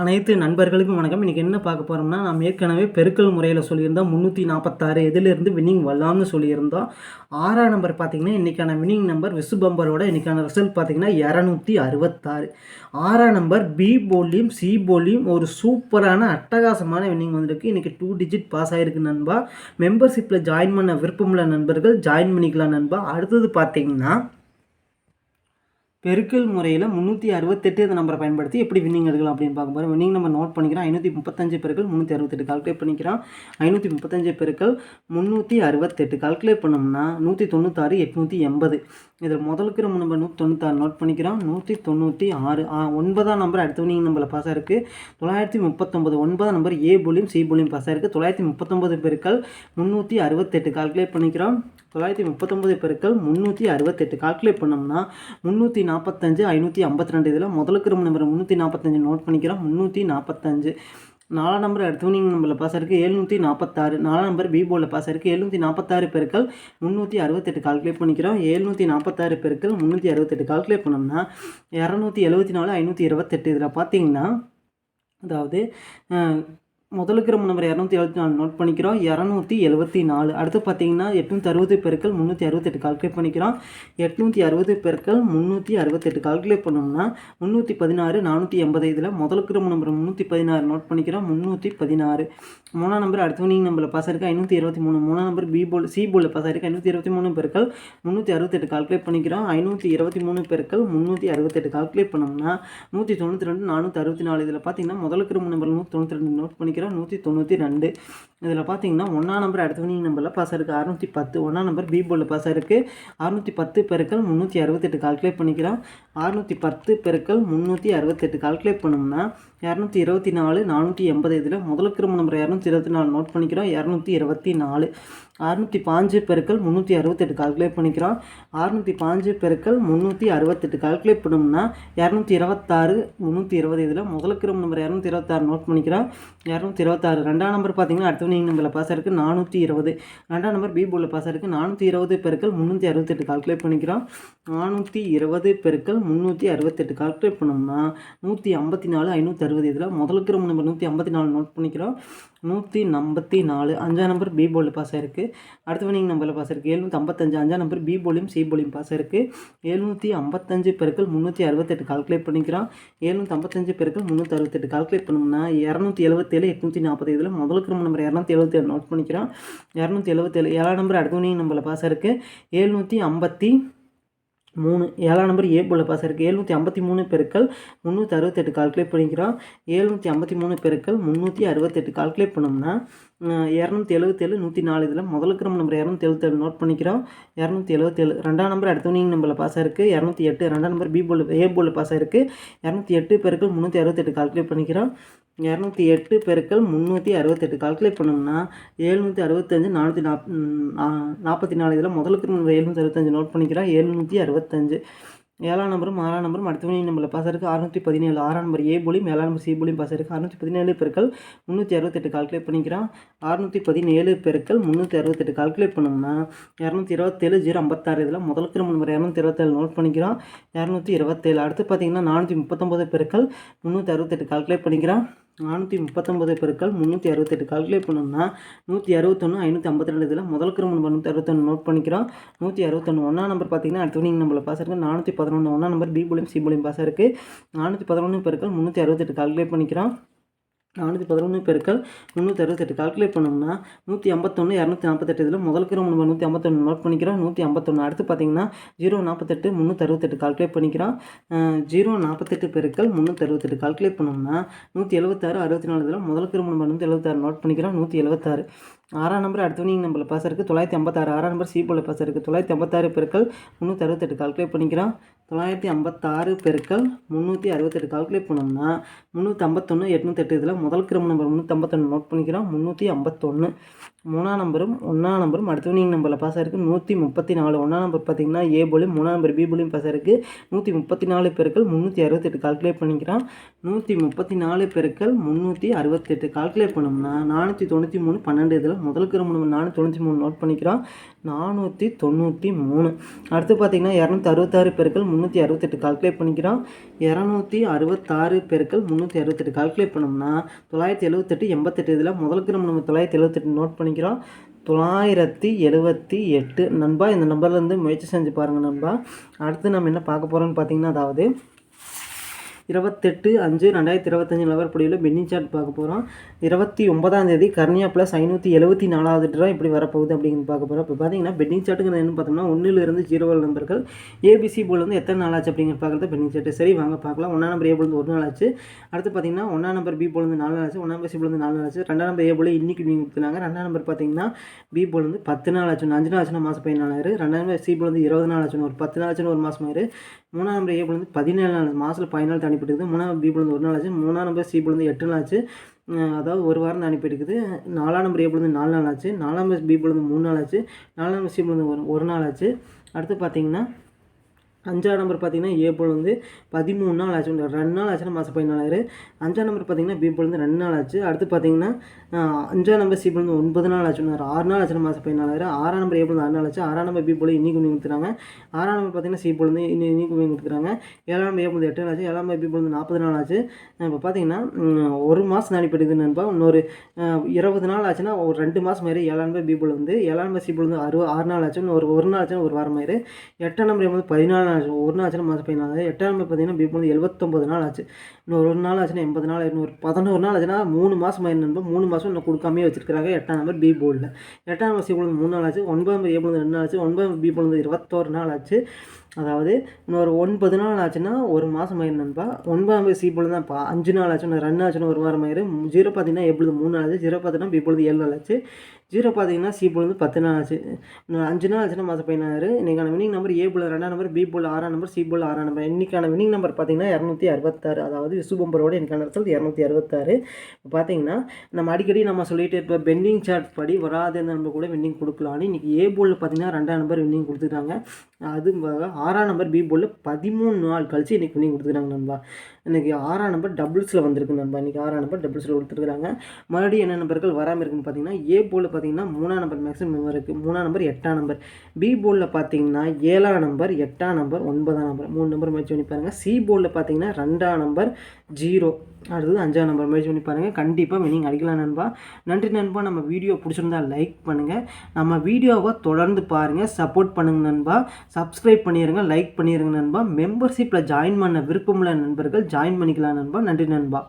அனைத்து நண்பர்களுக்கும் வணக்கம். இன்றைக்கி என்ன பார்க்க போகிறோம்னா நாம் ஏற்கனவே பெருக்கல் முறையில் சொல்லியிருந்தோம். முந்நூற்றி நாற்பத்தாறு இதிலிருந்து வின்னிங் வரலாம்னு சொல்லியிருந்தோம். ஆறாம் நம்பர் பார்த்தீங்கன்னா இன்றைக்கான வின்னிங் நம்பர் விசு பம்பரோட இன்றைக்கான ரிசல்ட் பார்த்தீங்கன்னா இரநூத்தி அறுபத்தாறு. ஆறாம் நம்பர் பி போலியும் சி போலியும் ஒரு சூப்பரான அட்டகாசமான வின்னிங் வந்திருக்கு. இன்றைக்கி டூ டிஜிட் பாஸ் ஆகிருக்கு நண்பா. மெம்பர்ஷிப்பில் ஜாயின் பண்ண விருப்பமுள்ள நண்பர்கள் ஜாயின் பண்ணிக்கலாம் நண்பா. அடுத்தது பார்த்தீங்கன்னா பெருக்கல் முறையில் முந்நூற்றி அறுபத்தெட்டு இந்த நம்பரை பயன்படுத்தி எப்படி வின்னிங் எடுக்கலாம் அப்படின்னு பார்க்க போகிறோம் வின்னிங் நம்ம நோட் பண்ணிக்கிறோம். ஐநூற்றி முப்பத்தஞ்சு பெருக்கள் முந்நூற்றி அறுபத்தெட்டு கால்குலேட் பண்ணிக்கிறோம். ஐநூற்றி முப்பத்தஞ்சு பெருக்கள் முந்நூற்றி அறுபத்தெட்டு கால்குலேட் பண்ணோம்னா நூற்றி தொண்ணூத்தாறு எட்நூற்றி எண்பது. இதில் முதலுக்கு நம்ம நம்ம நூற்றி தொண்ணூத்தாறு நோட் பண்ணிக்கிறோம். நூற்றி தொண்ணூற்றி ஆறு. ஆ, ஒன்பதாம் நம்பர் அடுத்த வின்னிங் நம்பரில் பாஸ் இருக்குது தொள்ளாயிரத்தி முப்பத்தொம்பது ஒன்பதாம் நம்பர் ஏ போலியும் சி போலியும் பாஸ் ஆயிருக்கு. தொள்ளாயிரத்தி முப்பத்தொம்பது பெருக்கள் முந்நூற்றி அறுபத்தெட்டு கால்குலேட் பண்ணிக்கிறோம். தொள்ளாயிரத்தி முப்பத்தொம்பது பெருக்கள் முந்நூற்றி அறுபத்தெட்டு. கால்குலேட் பண்ணோம்னா முந்நூற்றி நாற்பத்தஞ்சு ஐநூற்றி ஐம்பத்தி ரெண்டு இதில் முதலுக்கு ரொம்ப நம்பர் முந்நூற்றி நாற்பத்தஞ்சு நோட் பண்ணிக்கிறோம். முந்நூற்றி நாற்பத்தஞ்சு நாலாம் நம்பர் அடுத்த நம்பரில் பாஸ் இருக்குது எழுநூற்றி நாற்பத்தாறு நாலாம் நம்பர் பி போர்டில் பாஸ் இருக்குது எழுநூற்றி நாற்பத்தாறு பெருக்கள் முந்நூற்றி அறுபத்தெட்டு. கால்குலேட் பண்ணிக்கிறோம். எழுநூற்றி நாற்பத்தாறு பெருக்கள் முந்நூற்றி அறுபத்தெட்டு. கால்குலேட் பண்ணோம்னா இரநூத்தி எழுபத்தி நாலு ஐநூற்றி இருபத்தெட்டு. இதில் பார்த்தீங்கன்னா அதாவது முதல் முதலுக்கு நம்ம நம்பர் இரநூத்தி எழுபத்தி நாலு நோட் பண்ணிக்கிறோம். இரநூத்தி எழுபத்தி நாலு. அடுத்து பார்த்தீங்கன்னா எட்நூற்றி அறுபது பெருக்கள் முந்நூற்றி அறுபத்தெட்டு கால்குலேட் பண்ணிக்கிறோம். எட்நூற்றி அறுபது பெருக்கள் முந்நூற்றி அறுபத்தெட்டு கால்குலேட் பண்ணோம்னா முந்நூற்றி பதினாறு நானூற்றி எண்பது இதில் முதலுக்கு நம்ம நம்பர் முந்நூற்றி பதினாறு நோட் பண்ணிக்கிறோம். முந்நூற்றி பதினாறு. மூணாம் நம்பர் அடுத்த வினிங் நம்பரில் பாஸ் இருக்குது ஐநூற்றி இருபத்தி மூணு. மூணாம் number B pole C pole pass இருக்குது ஐநூற்றி இருபத்தி மூணு பெருக்கள் முந்நூற்றி அறுபத்தெட்டு கால்குலேட் பண்ணிக்கிறோம். ஐநூற்றி இருபத்தி மூணு பெருக்கள் முந்நூற்றி அறுபத்தெட்டு கால்குலேட் பண்ணோம்னா நூற்றி தொண்ணூற்றி ரெண்டு நானூற்றி அறுபத்தி நாலு இதில் பார்த்தீங்கன்னா முதலுக்கு நம்ம நம்பர் நூற்றி தொண்ணூற்றி ரெண்டு நோட் பண்ணிக்கிறோம். நூற்றி தொண்ணூற்றி ரெண்டு இதில் பார்த்தீங்கன்னா ஒன்றாம் நம்பர் அடுத்த வினிங் நம்பரில் பாஸ் இருக்குது அறுநூற்றி பத்து ஒன்றாம் நம்பர் பி போலில் பாஸ் இருக்குது அறுநூற்றி பத்து பெருக்கள் முந்நூற்றி அறுபத்தெட்டு கால்குலேட் பண்ணிக்கிறோம். அறுநூற்றி பத்து பெருக்கள் முந்நூற்றி அறுபத்தெட்டு கால்குலேட் பண்ணோம்னா இரநூத்தி இருபத்தி நாலு நானூற்றி எண்பது இதில் முதல் நம்ம நம்பர் இரநூத்தி இருபத்தி நாலு நோட் பண்ணிக்கிறோம். இரநூத்தி இருபத்தி நாலு. அறுநூற்றி பாஞ்சு பெருக்கள் முந்நூற்றி அறுபத்தெட்டு கால்குலேட் பண்ணிக்கிறோம். அறுநூற்றி பாஞ்சு பெருக்கள் முந்நூற்றி அறுபத்தெட்டு கால்குலேட் பண்ணோம்னா இரநூத்தி இருபத்தாறு முந்நூற்றி இருபது இதில் முதல் நம்ம நம்பர் இரநூத்தி இருபத்தாறு நோட் பண்ணிக்கிறோம். இரநூத்தி இருபத்தாறு ரெண்டாம் நம்பர் பார்த்தீங்கன்னா அடுத்த வினிங் நம்பரில் பாஸ் இருக்குது நானூற்றி இருபது. ரெண்டாம் நம்பர் பி போர்டில் பாஸ் இருக்குது நானூற்றி இருபது பெருக்கள் முந்நூற்றி அறுபத்தெட்டு கால்குலேட் பண்ணிக்கிறோம். நானூற்றி இருபது பெருக்கள் முந்நூற்றி அறுபத்தெட்டு கால்குலேட் பண்ணோம்னா நூற்றி ஐம்பத்தி நாலு ஐநூற்றி அறுபது. இதில் முதலுக்கு நம்ம நம்பர் நூற்றி ஐம்பத்தி நாலு நோட் பண்ணிக்கிறோம். நூற்றி ஐம்பத்தி நாலு அஞ்சாம் நம்பர் பி போர்டில் பாஸ் ஆயிருக்கு அடுத்த வினிங் நம்பரில் பாஸ் இருக்குது எழுநூற்றி ஐம்பத்தஞ்சு அஞ்சாம் நம்பர் பி போலியும் சி போலியும் பாஸ் இருக்குது எழுநூற்றி ஐம்பத்தஞ்சு பெருக்கள் முந்நூற்றி அறுபத்தெட்டு கால்குலேட் பண்ணிக்கிறோம். எழுநூற்றி ஐம்பத்தஞ்சு பெருக்கள் முந்நூற்றி அறுபத்தெட்டு கால்குலேட் பண்ணோம்னா இரநூத்தி எழுபத்தேழு எட்நூற்றி நாற்பது. இதில் முதலுக்கு நம்ம நம்பர் இரநூத்தி எழுபத்தேழு நோட் பண்ணிக்கிறோம். இரநூத்தி எழுபத்தேழு ஏழாம் நம்பர் அடுத்தவனையும் நம்மளை நம்பரில் பாஸ் இருக்குது எழுநூற்றி ஐம்பத்தி மூணு ஏழாம் நம்பர் ஏ போல பாஸ் இருக்குது எழுநூற்றி ஐம்பத்தி மூணு பெருக்கள் முந்நூற்றி அறுபத்தெட்டு கால்குலேட் பண்ணிக்கிறோம். எழுநூற்றி ஐம்பத்தி மூணு பெருக்கள் முந்நூற்றி அறுபத்தெட்டு கால்குலேட் பண்ணோம்னா இரநூத்தி எழுபத்தேழு நூற்றி நாலு இதில் முதல் நம்ம நம்பர் இரநூத்தி எழுபத்தேழு நோட் பண்ணிக்கிறோம். இரநூத்தி எழுபத்தேழு ரெண்டாம் நம்பர் அடுத்த வினிங் நம்பரில் பாஸ் இருக்குது இரநூத்தி எட்டு ரெண்டாம் number B pole A pole pass இருக்குது இரநூத்தி எட்டு பெருக்கள் முந்நூற்றி அறுபத்தெட்டு கால்குலேட் பண்ணிக்கிறோம். இரநூத்தி எட்டு பெருக்கள் முந்நூற்றி அறுபத்தெட்டு. கால்குலேட் பண்ணோம்னா எழுநூற்றி அறுபத்தஞ்சு நானூற்றி நாப் நாற்பத்தி நாலு. இதில் முதலுக்கு நம்ம எழுநூற்றி அறுபத்தஞ்சு நோட் பண்ணிக்கிறோம். எழுநூற்றி அறுபத்தஞ்சு. ஏழாம் நம்பரும் ஆறாம் நம்பரும் அடுத்தவனையும் வினிங் நம்பரில் பாஸ் இருக்குது அறுநூற்றி பதினேழு. ஆறாம் நம்பர் ஏ போலியும் ஏழாம் நம்பர் சி போலியும் பாஸ் இருக்குது அறுநூற்றி பதினேழு பெருக்கள் முந்நூற்றி அறுபத்தெட்டு. கால்குலேட் பண்ணிக்கிறோம். அறுநூற்றி பதினேழு பெருக்கள் முந்நூற்றி அறுபத்தெட்டு. கால்குலேட் பண்ணோம்னா இரநூத்தி இருபத்தேழு ஜீரோ ஐம்பத்தாறு. இதில் முதலுக்கு நம்ம நம்பர் இரநூத்தி இருபத்தேழு நோட் பண்ணிக்கிறோம். இரநூத்தி இருபத்தேழு. அடுத்து பார்த்தீங்கன்னா நானூற்றி முப்பத்தொம்பது பெருக்கள் முந்நூற்றி அறுபத்தெட்டு. கால்குலேட் பண்ணிக்கிறோம். நானூற்றி முப்பத்தொம்பது பெருக்கள் முந்நூற்றி அறுபத்தெட்டு. கால்குலேட் பண்ணோம்னா நூற்றி அறுபத்தொன்று ஐநூற்றி ஐம்பத்தி ரெண்டு இதில் முதலுக்கு நம்ம நூற்றி அறுபத்தொன்று நோட் பண்ணிக்கிறோம். நூற்றி அறுபத்தொன்று ஒன்றா நம்பர் பார்த்தீங்கன்னா அடுத்த நீங்கள் நம்பரில் பாஸ் இருக்குது நானூற்றி பதினொன்று ஒன்றா நம்பர் பி போலியும் சி போலியும் பாஸ் இருக்குது நானூற்றி பதினொன்று பெருக்கள் முந்நூற்றி அறுபத்தெட்டு. கால்குலேட் பண்ணிக்கிறோம். நானூற்றி பதினொன்று பெருக்கள் முந்நூற்றி அறுபத்தெட்டு. கால்குலேட் பண்ணோம்னா நூற்றி ஐம்பத்தொன்று இரநூத்தி நாற்பத்தெட்டு. இதில் முதலுக்கு நம்ம நூற்றி ஐம்பத்தொன்று நோட் பண்ணிக்கிறோம். நூற்றி ஐம்பத்தொன்று அடுத்து பார்த்தீங்கன்னா ஜீரோ நாற்பத்தெட்டு முந்நூற்றி அறுபத்தெட்டு. கால்குலேட் பண்ணிக்கிறோம். ஜீரோ நாற்பத்தெட்டு பெருக்கள் முந்நூற்றி அறுபத்தெட்டு. கால்குலேட் பண்ணோம்னா நூற்றி எழுபத்தாறு அறுபத்தி நாலு. இதில் முதலுக்கு நம்ம நூற்றி எழுபத்தாறு நோட் பண்ணிக்கிறோம். நூற்றி எழுபத்தாறு ஆறாம் நம்பர் அடுத்த நம்பர் நம்பரில் பாஸ் இருக்குது தொள்ளாயிரத்தி ஐம்பத்தாறு ஆறாம் நம்பர் சி போல பாஸ் இருக்குது தொள்ளாயிரத்தி ஐம்பத்தாறு பெருக்கள் முந்நூற்றி அறுபத்தெட்டு கால்குலேட் பண்ணிக்கிறோம். தொள்ளாயிரத்தி ஐம்பத்தாறு பெருக்கள் முந்நூற்றி அறுபத்தெட்டு கால்குலேட் பண்ணோம்னா முந்நூற்றி ஐம்பத்தொன்று எட்நூத்தெட்டு இதில் முதல் கிரம நம்பர் முந்நூற்றி ஐம்பத்தொன்று நோட் பண்ணிக்கிறோம். முந்நூற்றி ஐம்பத்தொன்று மூணாம் நம்பரும் ஒன்றாம் நம்பரும் அடுத்தவனிங் நம்பரில் பாஸ் இருக்குது நூற்றி முப்பத்தி நாலு. ஒன்றாம் நம்பர் பார்த்தீங்கன்னா ஏ போலியும் மூணாம் நம்பர் பி போலியும் பாஸ் இருக்குது நூற்றி முப்பத்தி நாலு பெருக்கள் முந்நூற்றி அறுபத்தெட்டு கால்குலேட் பண்ணிக்கிறோம். நூற்றி முப்பத்தி நாலு பெருக்கள் முந்நூற்றி அறுபத்தெட்டு கால்குலேட் பண்ணோம்னா நானூற்றி தொண்ணூற்றி மூணு பன்னெண்டு இதில் முதல் கிருமணம் நானூற்றி தொண்ணூற்றி மூணு நோட் பண்ணிக்கிறோம். நானூற்றி தொண்ணூற்றி மூணு. அடுத்து பார்த்தீங்கன்னா இரநூத்தி அறுபத்தாறு பெருக்கள் முந்நூற்றி அறுபத்தெட்டு கால்குலேட் பண்ணிக்கிறோம். இரநூத்தி அறுபத்தாறு பெருக்கள் முந்நூற்றி அறுபத்தெட்டு கால்குலேட் பண்ணோம்னா தொள்ளாயிரத்தி எழுபத்தெட்டு எண்பத்தெட்டு இதில் முதல் கிருமணம் தொள்ளாயிரத்தி எழுபத்தெட்டு நோட் பண்ணிக்கிறோம். தொள்ளாயிரத்தி எழுபத்தி எட்டு. நண்பா இந்த நம்பர்லேருந்து முயற்சி செஞ்சு பாருங்கள் நண்பா. அடுத்து நம்ம என்ன பார்க்க போகிறோம்னு பார்த்தீங்கன்னா அதாவது இருபத்தெட்டு அஞ்சு ரெண்டாயிரத்தி இருபத்தஞ்சி நிலவரப்படியில் பென்னிங் சார்ட் பார்க்க போகிறோம் இருபத்தி ஒன்பதாம் தேதி கர்னியா ப்ளஸ் ஐநூற்றி எழுபத்தி நாலாவது ட்ரா இப்படி வரப்போகுது அப்படின்னு பார்க்க போகிறோம் இப்போ பார்த்தீங்கன்னா பென்னிங் சார்ட்டுக்கு என்ன பார்த்தோம்னா ஒன்றிலிருந்து ஜீரோ நம்பர்கள் ஏபிசி போல் வந்து எத்தனை நாள் ஆச்சு அப்படிங்கிற பார்க்குறது பென்னிங் சார்ட்டு சரி வாங்க பார்க்கலாம். ஒன்றா நம்பர் ஏ போல் ஒரு நாள் ஆச்சு. அடுத்து பார்த்தீங்கன்னா ஒன்றாம் நம்பர் பி போல் நாலு நாள் ஆச்சு. ஒன்றாம் நம்பர் சி போல் நாலு நாள் ஆச்சு. ரெண்டாம் நம்பர் ஏ போல் இன்னைக்கு நீங்கள் கொடுத்துனாங்க ரெண்டாம் நம்பர் பார்த்தீங்கன்னா பி போல் வந்து பத்து நாள் ஆச்சு அஞ்சு நாள் ஆச்சுன்னா மாதம் பதினாலாயிரம். ரெண்டாம் நம்பர் சி போல் வந்து இருபது நாள் ஆச்சுன்னு ஒரு பத்து நாள் ஆச்சுன்னு ஒரு மாதம் ஆயிரு மூணாம் நம்பர் ஏ பிள்ளை வந்து பதினேழு நாள் மாதத்தில் பதினாலு தனிப்பட்டு மூணாம் பி பிள்ளை வந்து ஒரு நாள் ஆச்சு. மூணாம் நம்பர் சி பிள்ளை எட்டு நாள் ஆச்சு. அதாவது ஒரு வாரம் தான் அனுப்பியிருக்குது நாலாம் நம்பர் ஏ பிள்ளை வந்து நாலு நாள் ஆச்சு. நாலாம் நம்பர் பி பிள்ளை மூணு நாள் ஆச்சு. நாலாம் நம்பர் சி பிள்ளை ஒரு ஒரு நாள் ஆச்சு. அடுத்து பார்த்தீங்கன்னா அஞ்சாம் நம்பர் பார்த்தீங்கன்னா ஏ போல் வந்து பதிமூணு நாள் ஆச்சு. ரெண்டு நாள் ஆச்சுன்னா மாதம் பதினாலாயிரம். அஞ்சாம் நம்பர் பார்த்தீங்கன்னா பி போல் வந்து ரெண்டு நாள் ஆச்சு. அடுத்து பார்த்தீங்கன்னா அஞ்சாம் நம்பர் சி போல் வந்து ஒன்பது நாள் ஆச்சு. ஆறு நாள் ஆச்சுன்னா மாதம் பதினாலாயிரம் ஆறாம் நம்பர் ஏ போல் ஆறு நாள் ஆச்சு. ஆறாம் நம்பர் பி போல் இன்னைக்கு கொஞ்சம் கொடுத்துறாங்க ஆறாம் நம்பர் பார்த்தீங்கன்னா சி போல் இன்னும் இன்னி இன்னைக்கு கொஞ்சம் கொடுத்துறாங்க ஏழாம் நம்பர் ஏ போல் எட்டு நாள் ஆச்சு. ஏழாம் நம்பர் பி போல் வந்து நாற்பது நாள் ஆச்சு. இப்போ பார்த்தீங்கன்னா ஒரு மாதம் அனுப்பிடுது நண்பா இன்னொரு இருபது நாள் ஆச்சுன்னா ஒரு ரெண்டு மாதம் மாதிரி ஏழாம் நம்பர் பி போல் வந்து ஏழாம் நம்பர் சி போல் வந்து அறுபது ஆறு நாள் ஆச்சு. ஒரு ஒரு நாள் ஆச்சுன்னா ஒரு வாரம் ஆயிரு எட்டாம் நம்பர் வந்து பதினாலு நாள் ஆச்சு. ஒரு நாள் ஆச்சுன்னா மாதம் பதினாலு எட்டாம் நம்பர் பார்த்தீங்கன்னா பி வந்து எழுபத்தொம்பது நாள் ஆச்சு. இன்னொரு ஒரு நாள் ஆச்சுன்னா எண்பது நாள் இன்னொரு பதினோரு நாள் ஆச்சுன்னா மூணு மாதம் ஆயிரம் மூணு மாதம் இன்னும் கொடுக்காமே வச்சிருக்காங்க எட்டாம் நம்பர் பி போர்டில் எட்டாம் நம்பர் சி போல் மூணு நாள் ஆச்சு. ஒன்பதாம் நம்பர் ஏ ரெண்டு நாள் ஆச்சு. ஒன்பதாம் பி போல் இருபத்தோரு நாள் ஆச்சு. அதாவது இன்னொரு ஒன்பது நாள் ஆச்சுன்னா ஒரு மாதம் ஆயிரம் நண்பா. ஒன்பதாம் நம்பர் சி போல் தான் இப்போ அஞ்சு நாள் ஆச்சு இன்னும் ரெண்டு ஆச்சுன்னு ஒரு வாரம் ஆயிரும். ஜீரோ பார்த்தீங்கன்னா எப்பொழுது மூணு நாள் ஆச்சு? ஜீரோ பார்த்தீங்கன்னா பி ஏழு நாள் ஆச்சு. ஜீரோ பார்த்தீங்கன்னா சி பொழுது பத்து நாள் ஆச்சு. இன்னும் அஞ்சு நாள் ஆச்சுன்னா மாதம் பதினாறு. இன்றைக்கான வினிங் நம்பர் ஏ போல் ரெண்டாம் நம்பர் பி போல் ஆறாம் நம்பர் சி போல் ஆறாம் நம்பர் இன்றைக்கான வினிங் நம்பர் பார்த்தீங்கன்னா இரநூத்தி அறுபத்தாறு. அதாவது விசுபம்பரோட இன்றைக்கான ரிசல்ட் இரநூத்தி அறுபத்தாறு. இப்போ பார்த்தீங்கன்னா நம்ம அடிக்கடி நம்ம சொல்லிட்டு இப்போ பெண்டிங் சார்ட் படி வராத நம்பர் கூட வின்னிங் கொடுக்கலான்னு இன்றைக்கி ஏ போலில் பார்த்தீங்கன்னா ரெண்டாம் நம்பர் வின்னிங் கொடுத்துருக்காங்க அது போக ஆறாம் நம்பர் பி போலில் பதிமூணு நாள் கழிச்சு இன்றைக்கி வின்னிங் கொடுத்துருக்காங்க நண்பா. இன்றைக்கி ஆறாம் நம்பர் டபுள்ஸில் வந்திருக்கு நண்பா. இன்றைக்கி ஆறாம் நம்பர் டபுள்ஸில் கொடுத்துருக்காங்க மறுபடியும் என்ன நம்பர்கள் வராமல் இருக்குன்னு பார்த்தீங்கன்னா ஏ போலில் பார்த்தீங்கன்னா மூணாம் நம்பர் மேக்ஸிமம் இருக்குது மூணாம் நம்பர் எட்டாம் நம்பர் பி போர்டில் பார்த்தீங்கன்னா ஏழாம் நம்பர் எட்டாம் நம்பர் ஒன்பதாம் நம்பர் மூணு நம்பர் மேட்ச் பண்ணி பாருங்கள் சி போர்டில் பார்த்தீங்கன்னா ரெண்டாம் நம்பர் ஜீரோ அடுத்தது அஞ்சாம் நம்பர் மேட்ச் பண்ணி பாருங்கள் கண்டிப்பாக வினிங் அடிக்கலாம் நண்பா. நன்றி நண்பா. நம்ம வீடியோ பிடிச்சிருந்தா லைக் பண்ணுங்கள் நம்ம வீடியோவை தொடர்ந்து பாருங்கள் சப்போர்ட் பண்ணுங்கள் நண்பா. சப்ஸ்கிரைப் பண்ணிடுங்க லைக் பண்ணிடுங்க நண்பா. மெம்பர்ஷிப்பில் ஜாயின் பண்ண விருப்பமுள்ள நண்பர்கள் ஜாயின் பண்ணிக்கலாம் நண்பா. நன்றி நண்பா.